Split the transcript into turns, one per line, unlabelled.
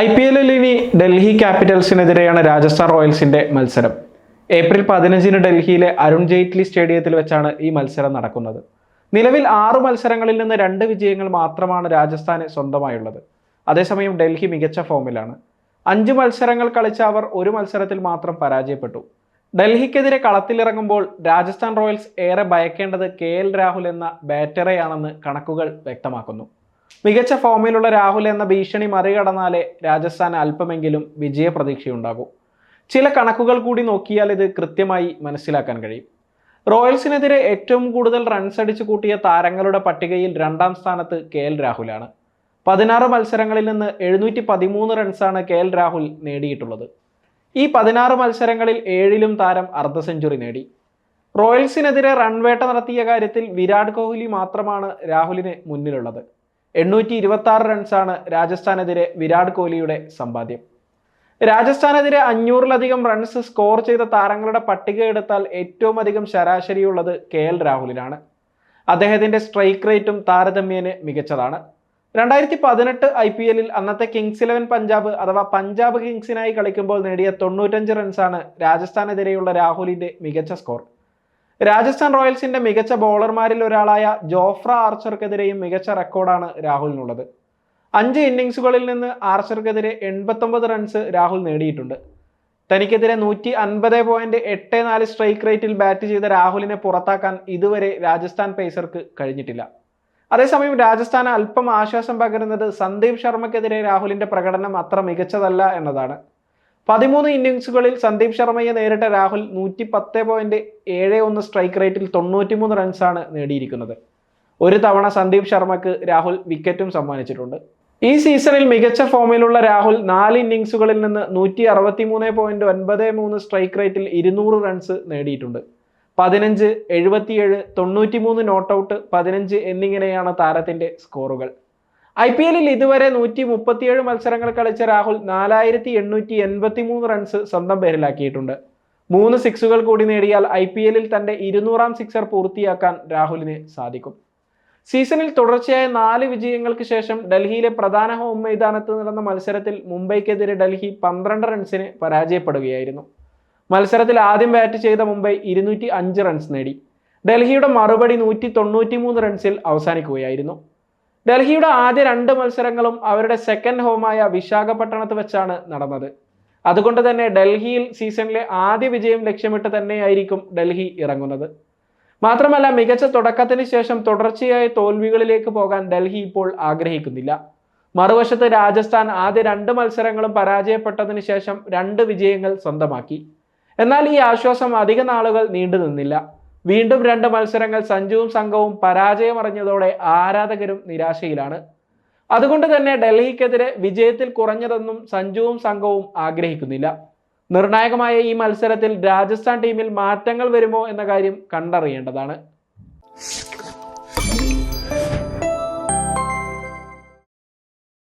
I P എല്ലിൽ ഇനി ഡൽഹി ക്യാപിറ്റൽസിനെതിരെയാണ് രാജസ്ഥാൻ റോയൽസിന്റെ മത്സരം. ഏപ്രിൽ പതിനഞ്ചിന് ഡൽഹിയിലെ അരുൺ ജെയ്റ്റ്ലി സ്റ്റേഡിയത്തിൽ വെച്ചാണ് ഈ മത്സരം നടക്കുന്നത്. നിലവിൽ ആറ് മത്സരങ്ങളിൽ നിന്ന് രണ്ട് വിജയങ്ങൾ മാത്രമാണ് രാജസ്ഥാന് സ്വന്തമായുള്ളത്. അതേസമയം ഡൽഹി മികച്ച ഫോമിലാണ്. അഞ്ച് മത്സരങ്ങൾ കളിച്ച അവർ ഒരു മത്സരത്തിൽ മാത്രം പരാജയപ്പെട്ടു. ഡൽഹിക്കെതിരെ കളത്തിലിറങ്ങുമ്പോൾ രാജസ്ഥാൻ റോയൽസ് ഏറെ ഭയക്കേണ്ടത് കെ എൽ രാഹുൽ എന്ന ബാറ്ററെയാണെന്ന് കണക്കുകൾ വ്യക്തമാക്കുന്നു. മികച്ച ഫോമിലുള്ള രാഹുൽ എന്ന ഭീഷണി മറികടന്നാലേ രാജസ്ഥാൻ അല്പമെങ്കിലും വിജയപ്രതീക്ഷയുണ്ടാകൂ. ചില കണക്കുകൾ കൂടി നോക്കിയാൽ ഇത് കൃത്യമായി മനസ്സിലാക്കാൻ കഴിയും. റോയൽസിനെതിരെ ഏറ്റവും കൂടുതൽ റൺസ് അടിച്ചു കൂട്ടിയ താരങ്ങളുടെ പട്ടികയിൽ രണ്ടാം സ്ഥാനത്ത് കെ എൽ രാഹുലാണ്. പതിനാറ് മത്സരങ്ങളിൽ നിന്ന് എഴുന്നൂറ്റി പതിമൂന്ന് റൺസാണ് കെ എൽ രാഹുൽ നേടിയിട്ടുള്ളത്. ഈ പതിനാറ് മത്സരങ്ങളിൽ ഏഴിലും താരം അർദ്ധ സെഞ്ചുറി നേടി. റോയൽസിനെതിരെ റൺവേട്ട നടത്തിയ കാര്യത്തിൽ വിരാട് കോഹ്ലി മാത്രമാണ് രാഹുലിന് മുന്നിലുള്ളത്. എണ്ണൂറ്റി ഇരുപത്തി ആറ് റൺസാണ് രാജസ്ഥാനെതിരെ വിരാട് കോഹ്ലിയുടെ സമ്പാദ്യം. രാജസ്ഥാനെതിരെ അഞ്ഞൂറിലധികം റൺസ് സ്കോർ ചെയ്ത താരങ്ങളുടെ പട്ടിക എടുത്താൽ ഏറ്റവും അധികം ശരാശരിയുള്ളത് കെ എൽ രാഹുലിനാണ്. അദ്ദേഹത്തിന്റെ സ്ട്രൈക്ക് റേറ്റും താരതമ്യേന മികച്ചതാണ്. രണ്ടായിരത്തി പതിനെട്ട് ഐ പി എല്ലിൽ അന്നത്തെ കിങ്സ് ഇലവൻ പഞ്ചാബ് അഥവാ പഞ്ചാബ് കിങ്സിനായി കളിക്കുമ്പോൾ നേടിയ തൊണ്ണൂറ്റഞ്ച് റൺസാണ് രാജസ്ഥാനെതിരെയുള്ള രാഹുലിന്റെ മികച്ച സ്കോർ രാജസ്ഥാൻ റോയൽസിന്റെ മികച്ച ബോളർമാരിൽ ഒരാളായ ജോഫ്ര ആർച്ചർക്കെതിരെയും മികച്ച റെക്കോർഡാണ് രാഹുലിനുള്ളത്. അഞ്ച് ഇന്നിങ്സുകളിൽ നിന്ന് ആർച്ചർക്കെതിരെ എൺപത്തൊമ്പത് റൺസ് രാഹുൽ നേടിയിട്ടുണ്ട്. തനിക്കെതിരെ നൂറ്റി അൻപത് പോയിന്റ് എട്ട് നാല് സ്ട്രൈക്ക് റേറ്റിൽ ബാറ്റ് ചെയ്ത രാഹുലിനെ പുറത്താക്കാൻ ഇതുവരെ രാജസ്ഥാൻ പേസർക്ക് കഴിഞ്ഞിട്ടില്ല. അതേസമയം രാജസ്ഥാന് അല്പം ആശ്വാസം പകരുന്നത് സന്ദീപ് ശർമ്മക്കെതിരെ രാഹുലിന്റെ പ്രകടനം അത്ര മികച്ചതല്ല എന്നതാണ്. പതിമൂന്ന് ഇന്നിങ്സുകളിൽ സന്ദീപ് ശർമ്മയെ നേരിട്ട രാഹുൽ നൂറ്റി പത്ത് പോയിന്റ് ഏഴ് ഒന്ന് സ്ട്രൈക്ക് റേറ്റിൽ തൊണ്ണൂറ്റിമൂന്ന് റൺസാണ് നേടിയിരിക്കുന്നത്. ഒരു തവണ സന്ദീപ് ശർമ്മക്ക് രാഹുൽ വിക്കറ്റും സമ്മാനിച്ചിട്ടുണ്ട്. ഈ സീസണിൽ മികച്ച ഫോമിലുള്ള രാഹുൽ നാല് ഇന്നിങ്സുകളിൽ നിന്ന് നൂറ്റി അറുപത്തി മൂന്ന് പോയിന്റ് ഒൻപത് മൂന്ന് സ്ട്രൈക്ക് റേറ്റിൽ ഇരുന്നൂറ് റൺസ് നേടിയിട്ടുണ്ട്. പതിനഞ്ച് എഴുപത്തിയേഴ് തൊണ്ണൂറ്റിമൂന്ന് നോട്ട് ഔട്ട് പതിനഞ്ച് എന്നിങ്ങനെയാണ് താരത്തിന്റെ സ്കോറുകൾ ഐ പി എല്ലിൽ ഇതുവരെ നൂറ്റി മുപ്പത്തിയേഴ് മത്സരങ്ങൾ കളിച്ച രാഹുൽ നാലായിരത്തി എണ്ണൂറ്റി എൺപത്തി മൂന്ന് റൺസ് സ്വന്തം പേരിലാക്കിയിട്ടുണ്ട്. മൂന്ന് സിക്സുകൾ കൂടി നേടിയാൽ ഐ പി എല്ലിൽ തന്റെ ഇരുന്നൂറാം സിക്സർ പൂർത്തിയാക്കാൻ രാഹുലിന് സാധിക്കും. സീസണിൽ തുടർച്ചയായ നാല് വിജയങ്ങൾക്ക് ശേഷം ഡൽഹിയിലെ പ്രധാന ഹോം മൈതാനത്ത് നടന്ന മത്സരത്തിൽ മുംബൈക്കെതിരെ ഡൽഹി പന്ത്രണ്ട് റൺസിന് പരാജയപ്പെടുകയായിരുന്നു. മത്സരത്തിൽ ആദ്യം ബാറ്റ് ചെയ്ത മുംബൈ ഇരുന്നൂറ്റി റൺസ് നേടി. ഡൽഹിയുടെ മറുപടി നൂറ്റി റൺസിൽ അവസാനിക്കുകയായിരുന്നു. ഡൽഹിയുടെ ആദ്യ രണ്ട് മത്സരങ്ങളും അവരുടെ സെക്കൻഡ് ഹോമായ വിശാഖപട്ടണത്ത് വെച്ചാണ് നടന്നത്. അതുകൊണ്ട് തന്നെ ഡൽഹിയിൽ സീസണിലെ ആദ്യ വിജയം ലക്ഷ്യമിട്ട് തന്നെയായിരിക്കും ഡൽഹി ഇറങ്ങുന്നത്. മാത്രമല്ല മികച്ച തുടക്കത്തിന് ശേഷം തുടർച്ചയായ തോൽവികളിലേക്ക് പോകാൻ ഡൽഹി ഇപ്പോൾ ആഗ്രഹിക്കുന്നില്ല. മറുവശത്ത് രാജസ്ഥാൻ ആദ്യ രണ്ട് മത്സരങ്ങളും പരാജയപ്പെട്ടതിന് ശേഷം രണ്ട് വിജയങ്ങൾ സ്വന്തമാക്കി. എന്നാൽ ഈ ആശ്വാസം അധിക നാളുകൾ നീണ്ടു നിന്നില്ല വീണ്ടും രണ്ട് മത്സരങ്ങൾ സഞ്ജുവും സംഘവും പരാജയമറിഞ്ഞതോടെ ആരാധകരും നിരാശയിലാണ്. അതുകൊണ്ട് തന്നെ ഡൽഹിക്കെതിരെ വിജയത്തിൽ കുറഞ്ഞതെന്നും സഞ്ജുവും സംഘവും ആഗ്രഹിക്കുന്നില്ല. നിർണായകമായ ഈ മത്സരത്തിൽ രാജസ്ഥാൻ ടീമിൽ മാറ്റങ്ങൾ വരുമോ എന്ന കാര്യം കണ്ടറിയേണ്ടതാണ്.